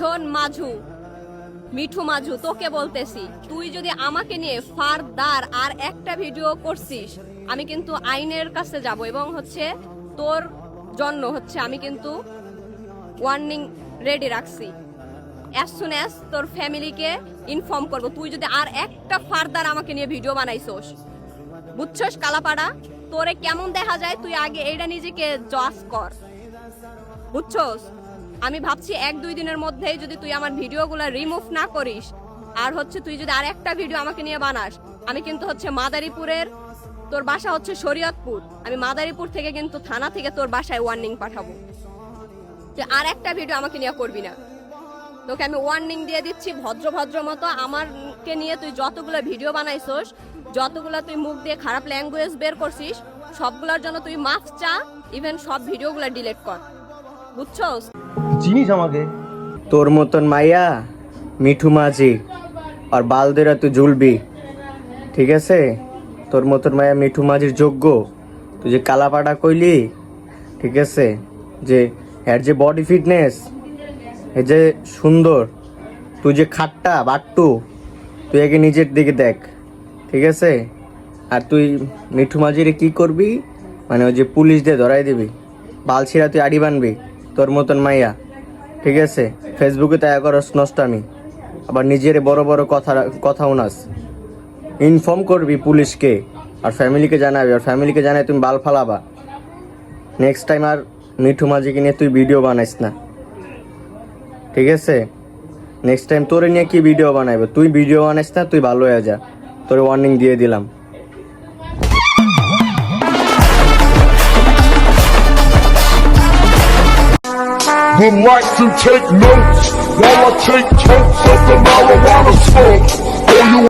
শোন মাঝু। মিঠু মাঝু, তোকে বলতেছি, তুই যদি আমাকে নিয়ে ফারদার আর একটা ভিডিও করছিস, আমি কিন্তু আইনের কাছে যাব এবং হচ্ছে তোর জন্য হচ্ছে আমি কিন্তু ওয়ার্নিং রেডি রাখছি। অ্যাজ সুন অ্যাজ তোর ফ্যামিলিকে ইনফর্ম করব, তুই যদি আর একটা ফারদার আমাকে নিয়ে ভিডিও বানাইছোস। বুঝছস, কালাপাড়া? তোরে কেমন দেখা যায়? তুই আগে এইটা নিজেকে জজ কর। বুঝছস? আমি ভাবছি এক, দুই দিনের মধ্যেই যদি তুই আমার ভিডিওগুলো রিমুভ না করিস, আর হচ্ছে তুই যদি আর একটা ভিডিও আমাকে নিয়ে বানাস, আমি কিন্তু হচ্ছে মাদারীপুরের, তোর বাসা হচ্ছে শরীয়তপুর, আমি মাদারীপুর থেকে কিন্তু থানা থেকে তোর বাসায় ওয়ার্নিং পাঠাবো। তুই আর একটা ভিডিও আমাকে নিয়ে করবি না। তোকে আমি ওয়ার্নিং দিয়ে দিচ্ছি ভদ্র ভদ্র মতো, আমারকে নিয়ে তুই যতগুলো ভিডিও বানাইছস, যতগুলো তুই মুখ দিয়ে খারাপ ল্যাঙ্গুয়েজ বের করছিস, সবগুলোর জন্য তুই মাফ চা ইভেন সব ভিডিওগুলো ডিলিট কর। বুঝছস? চিনিস আমাকে? তোর মতন মাইয়া মিঠু মাঝি আর বালদেরা তুই ঝুলবি ঠিক আছে? তোর মতন মাইয়া মিঠু মাঝির যোগ্য। তুই যে কালাপাটা কইলি ঠিক আছে? যে এর যে বডি ফিটনেস এ যে সুন্দর তুই যে খাট্টা বাট্টু তুই আগে নিজের দিকে দেখ ঠিক আছে? আর তুই মিঠু মাঝিরে কি করবি? মানে ওই যে পুলিশ দিয়ে ধরাই দিবি। বালছিরা তুই আড়ি বানবি। তোর মতন মাইয়া, ঠিক আছে? ফেসবুকে তাই করস নষ্ট আমি আবার নিজের বড় বড় কথা কথা উনাস। ইনফর্ম করবি পুলিশকে আর ফ্যামিলিকে জানাবি। আর ফ্যামিলিকে জানাই তুমি বাল ফালাবা। নেক্সট টাইম আর মিঠু মাঝিকে নিয়ে তুই ভিডিও বানাইস না। ঠিক আছে? নেক্সট টাইম তোরে নিয়ে কি ভিডিও বানাইবে? তুই ভিডিও বানাইস না, তুই ভালো হয়ে যা। তোর ওয়ার্নিং দিয়ে দিলাম। relax and take notes while I take totes of the marijuana smoke.